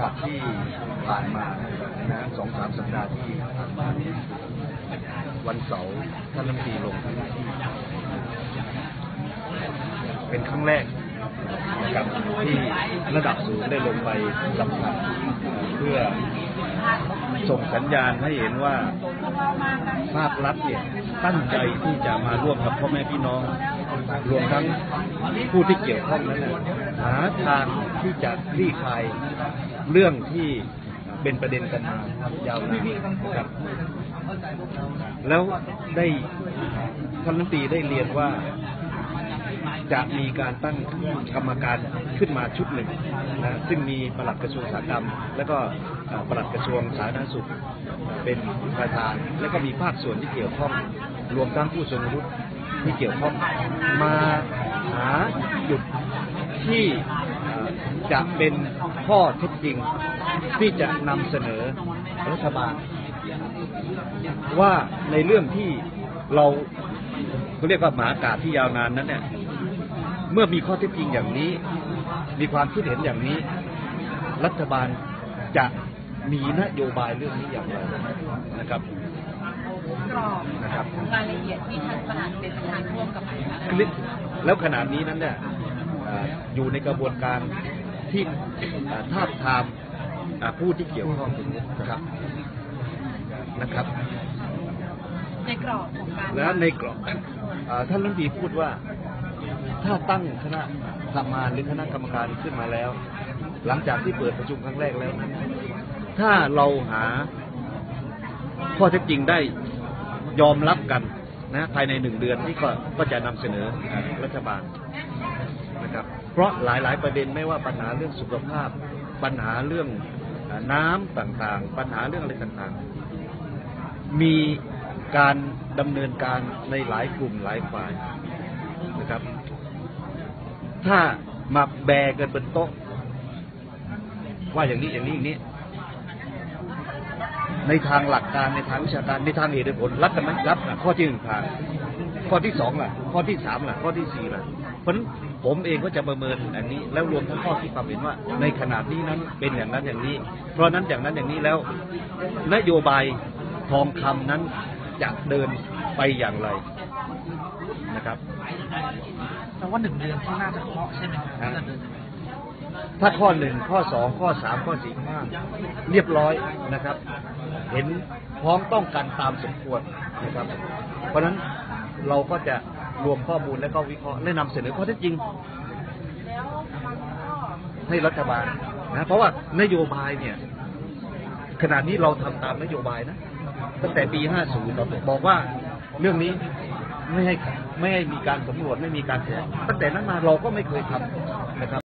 กับที่ผ่านมานะสองสามสัปดาห์ที่ผ่านมาวันเสาร์ท่านรัฐมนตรีลงพื้นที่เป็นครั้งแรกนะครับที่ระดับสูงได้ลงไปสัมผัสเพื่อส่งสัญญาณให้เห็นว่าภาครัฐเนี่ยตั้งใจที่จะมาร่วมกับพ่อแม่พี่น้อง รวมทั้งผู้ที่เกี่ยวข้องนั้นหาทางที่จะคลี่คลายเรื่องที่เป็นประเด็นกันมายาวนานครับ แล้วได้ท่านรัฐมนตรีได้เรียนว่าจะมีการตั้งกรรมการขึ้นมาชุดหนึ่งนะซึ่งมีปลัดกระทรวงอุตสาหกรรมและก็ปลัดกระทรวงสาธารณสุขเป็นประธาน และก็มีภาคส่วนที่เกี่ยวข้อง รวมทั้งผู้ทรงวุธ ที่เกี่ยวข้องมาหาจุดที่จะเป็นข้อเท็จจริง ที่จะนำเสนอรัฐบาล ว่าในเรื่องที่เราเขาเรียกว่าหมากาศที่ยาวนานนั้นเนี่ยเมื่อมีข้อเท็จจริงอย่างนี้ มีความคิดเห็นอย่างนี้ รัฐบาลจะมีนโยบายเรื่องนี้อย่างไรนะครับ กรอบนะครับรายละเอียดที่ท่านประธานเป็นประธานร่วมกับแล้วขนาดนี้นั้นเนี่ยอ่าอยู่ในกระบวนการที่อ่าทาบทามอ่าผู้ที่เกี่ยวข้องนะครับนะครับ ในกรอบของการแล้วในกรอบอ่าท่านรัฐมนตรีพูดว่า ถ้าตั้งคณะทำงานหรือคณะกรรมการขึ้นมาแล้ว หลังจากที่เปิดประชุมครั้งแรกแล้วนั้นถ้าเราหาข้อเท็จจริงได้ ยอมรับกันนะภายในหนึ่งเดือนที่ก็ก็จะนำเสนอรัฐบาลนะครับ เพราะหลาย ๆ ประเด็นไม่ว่าปัญหาเรื่องสุขภาพ ปัญหาเรื่องน้ำต่างๆ ปัญหาเรื่องอะไรต่างๆ มีการดำเนินการในหลายกลุ่มหลายฝ่ายนะครับ ถ้ามาแบกกันบนโต๊ะ ว่าอย่างนี้อย่างนี้อย่างนี้ ในทางหลักการในทางวิชาการในทางเหตุและผลรับกันไหมรับอะข้อที่หนึ่งผ่านข้อที่สองล่ะ ข้อที่สามล่ะ ข้อที่สี่ล่ะ เพราะฉะนั้นผมเองก็จะประเมินอันนี้ แล้วรวมทั้งข้อที่ความเห็นว่า ในขนาดนี้นั้นเป็นอย่างนั้นอย่างนี้ เพราะฉะนั้นอย่างนั้นอย่างนี้แล้ว นโยบายทองคำนั้นจะเดินไปอย่างไรนะครับแต่ว่าหนึ่งเดือนที่น่าจะเคาะใช่ไหมครับครับถ้าข้อหนึ่งข้อสองข้อสามข้อสี่ข้อห้าเรียบร้อยนะครับ เห็นพร้อมต้องกันตามสมควรนะครับ เพราะฉะนั้นเราก็จะรวมข้อมูลและก็วิเคราะห์และนำเสนอข้อเท็จจริง ให้รัฐบาลนะเพราะว่านโยบายเนี่ย ขณะนี้เราทำตามนโยบายนะตั้งแต่ปี 50เราบอกว่าเรื่องนี้ไม่ให้ไม่ให้มีการสำรวจไม่มีการขอตั้งแต่นั้นมาเราก็ไม่เคยทำนะครับ